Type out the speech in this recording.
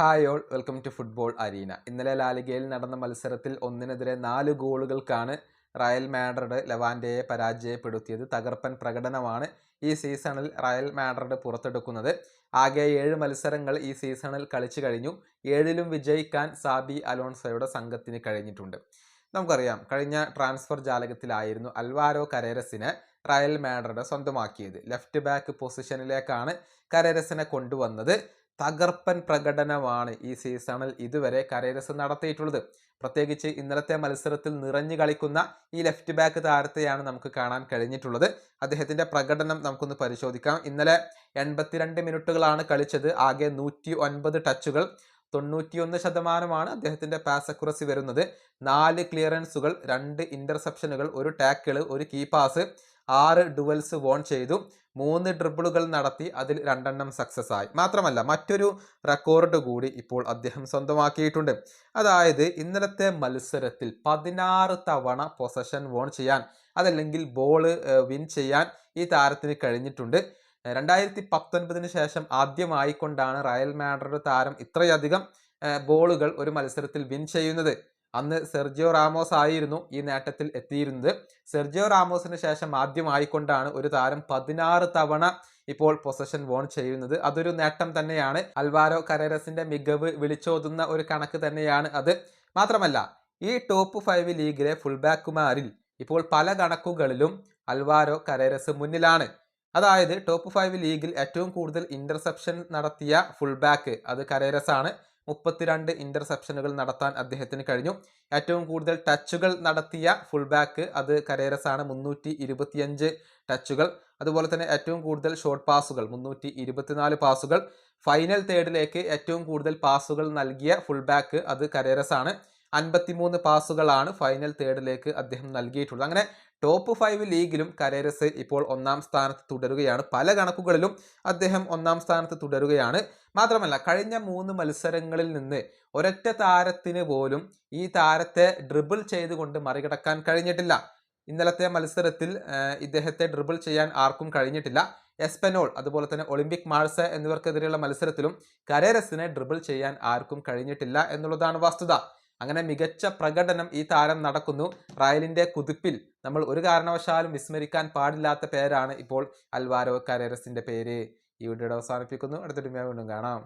Hi all welcome to football arena. ഇന്നലെ ലാലിഗയിൽ നടന്ന മത്സരത്തിൽ ഒന്നിനെതിരെ നാല് ഗോളുകൾക്കാണ് റയൽ മാഡ്രിഡ് ലവാൻഡയെ പരാജയപ്പെടുത്തിയത്. തകർപ്പൻ പ്രകടനമാണ് ഈ സീസണിൽ റയൽ മാഡ്രിഡ് പുറത്തെടുക്കുന്നത്. ആകെ ഏഴ് മത്സരങ്ങൾ ഈ സീസണിൽ കളിച്ചു കഴിഞ്ഞു. ഏഴിലും വിജയിക്കാൻ സാബി അലോൺസോയുടെ സംഘത്തിന് കഴിഞ്ഞിട്ടുണ്ട്. നമുക്കറിയാം കഴിഞ്ഞ ട്രാൻസ്ഫർ ജാലകത്തിലായിരുന്നു അൽവാരോ കരേരസിനെ റയൽ മാഡ്രിഡ് സ്വന്തമാക്കിയത്. ലെഫ്റ്റ് ബാക്ക് പൊസിഷനിലേക്കാണ് കരേരസിനെ കൊണ്ടുവന്നത്. തകർപ്പൻ പ്രകടനമാണ് ഈ സീസണിൽ ഇതുവരെ കരേരസ് നടത്തിയിട്ടുള്ളത്. പ്രത്യേകിച്ച് ഇന്നലത്തെ മത്സരത്തിൽ നിറഞ്ഞു കളിക്കുന്ന ഈ ലെഫ്റ്റ് ബാക്ക് താരത്തെയാണ് നമുക്ക് കാണാൻ കഴിഞ്ഞിട്ടുള്ളത്. അദ്ദേഹത്തിന്റെ പ്രകടനം നമുക്കൊന്ന് പരിശോധിക്കാം. ഇന്നലെ എൺപത്തിരണ്ട് മിനിറ്റുകളാണ് കളിച്ചത്. ആകെ നൂറ്റി ഒൻപത് ടച്ചുകൾ തൊണ്ണൂറ്റിയൊന്ന് ശതമാനമാണ് അദ്ദേഹത്തിന്റെ പാസ് അക്യുറസി വരുന്നത്. നാല് ക്ലിയറൻസുകൾ രണ്ട് ഇന്റർസെപ്ഷനുകൾ ഒരു ടാക്കിൾ ഒരു കീ പാസ് ആറ് ഡുവൽസ് വോൺ ചെയ്തു. മൂന്ന് ഡ്രിബിളുകൾ നടത്തി അതിൽ രണ്ടെണ്ണം സക്സസ് ആയി മാത്രമല്ല മറ്റൊരു റെക്കോർഡ് കൂടി ഇപ്പോൾ അദ്ദേഹം സ്വന്തമാക്കിയിട്ടുണ്ട്. അതായത് ഇന്നലത്തെ മത്സരത്തിൽ പതിനാറ് തവണ പൊസഷൻ വോൺ ചെയ്യാൻ അതല്ലെങ്കിൽ ബോൾ വിൻ ചെയ്യാൻ ഈ താരത്തിന് കഴിഞ്ഞിട്ടുണ്ട്. രണ്ടായിരത്തി പത്തൊൻപതിന് ശേഷം ആദ്യമായിക്കൊണ്ടാണ് റയൽ മാഡ്രിഡ് താരം ഇത്രയധികം ബോളുകൾ ഒരു മത്സരത്തിൽ വിൻ ചെയ്യുന്നത്. അന്ന് സെർജിയോ റാമോസ് ആയിരുന്നു ഈ നേട്ടത്തിൽ എത്തിയിരുന്നത്. സെർജിയോ റാമോസിന് ശേഷം ആദ്യമായിക്കൊണ്ടാണ് ഒരു താരം പതിനാറ് തവണ ഇപ്പോൾ പൊസഷൻ വോൺ ചെയ്യുന്നത്. അതൊരു നേട്ടം തന്നെയാണ്. അൽവാരോ കരേരസിന്റെ മികവ് വിളിച്ചോതുന്ന ഒരു കണക്ക് തന്നെയാണ് അത്. മാത്രമല്ല ഈ ടോപ്പ് ഫൈവ് ലീഗിലെ ഫുൾബാക്കുമാരിൽ ഇപ്പോൾ പല കണക്കുകളിലും അൽവാരോ കരേരസ് മുന്നിലാണ്. അതായത് ടോപ്പ് ഫൈവ് ലീഗിൽ ഏറ്റവും കൂടുതൽ ഇന്റർസെപ്ഷൻ നടത്തിയ ഫുൾ ബാക്ക് അത് കരേരസ് ആണ് മുപ്പത്തിരണ്ട് ഇന്റർസെപ്ഷനുകൾ നടത്താൻ അദ്ദേഹത്തിന് കഴിഞ്ഞു. ഏറ്റവും കൂടുതൽ ടച്ചുകൾ നടത്തിയ ഫുൾ ബാക്ക് അത് കരേരസ് ആണ് മുന്നൂറ്റി ഇരുപത്തിയഞ്ച് ടച്ചുകൾ അതുപോലെ തന്നെ ഏറ്റവും കൂടുതൽ ഷോർട്ട് പാസുകൾ മുന്നൂറ്റി ഇരുപത്തിനാല് പാസുകൾ ഫൈനൽ തേർഡിലേക്ക് ഏറ്റവും കൂടുതൽ പാസുകൾ നൽകിയ ഫുൾ ബാക്ക് അത് കരേരസ് ആണ് അൻപത്തിമൂന്ന് പാസുകളാണ് ഫൈനൽ തേർഡിലേക്ക് അദ്ദേഹം നൽകിയിട്ടുള്ളത്. അങ്ങനെ ടോപ്പ് ഫൈവ് ലീഗിലും കരേരസ് ഇപ്പോൾ ഒന്നാം സ്ഥാനത്ത് തുടരുകയാണ്. പല കണക്കുകളിലും അദ്ദേഹം ഒന്നാം സ്ഥാനത്ത് തുടരുകയാണ്. മാത്രമല്ല കഴിഞ്ഞ മൂന്ന് മത്സരങ്ങളിൽ നിന്ന് ഒരൊറ്റ താരത്തിന് പോലും ഈ താരത്തെ ഡ്രിബിൾ ചെയ്തുകൊണ്ട് മറികടക്കാൻ കഴിഞ്ഞിട്ടില്ല. ഇന്നലത്തെ മത്സരത്തിൽ ഇദ്ദേഹത്തെ ഡ്രിബിൾ ചെയ്യാൻ ആർക്കും കഴിഞ്ഞിട്ടില്ല. എസ്പെനോൾ അതുപോലെ തന്നെ ഒളിമ്പിക് മാഴ്സ എന്നിവർക്കെതിരെയുള്ള മത്സരത്തിലും കരേരസിനെ ഡ്രിബിൾ ചെയ്യാൻ ആർക്കും കഴിഞ്ഞിട്ടില്ല എന്നുള്ളതാണ് വസ്തുത. അങ്ങനെ മികച്ച പ്രകടനം ഈ താരം നടക്കുന്നു. റയലിന്റെ കുതിപ്പിൽ നമ്മൾ ഒരു കാരണവശാലും വിസ്മരിക്കാൻ പാടില്ലാത്ത പേരാണ് ഇപ്പോൾ അൽവാരോ കരേരസിന്റെ പേര്. ഈ വീഡിയോ അവസാനിപ്പിക്കുന്നു. അടുത്തൊരു വീണ്ടും കാണാം.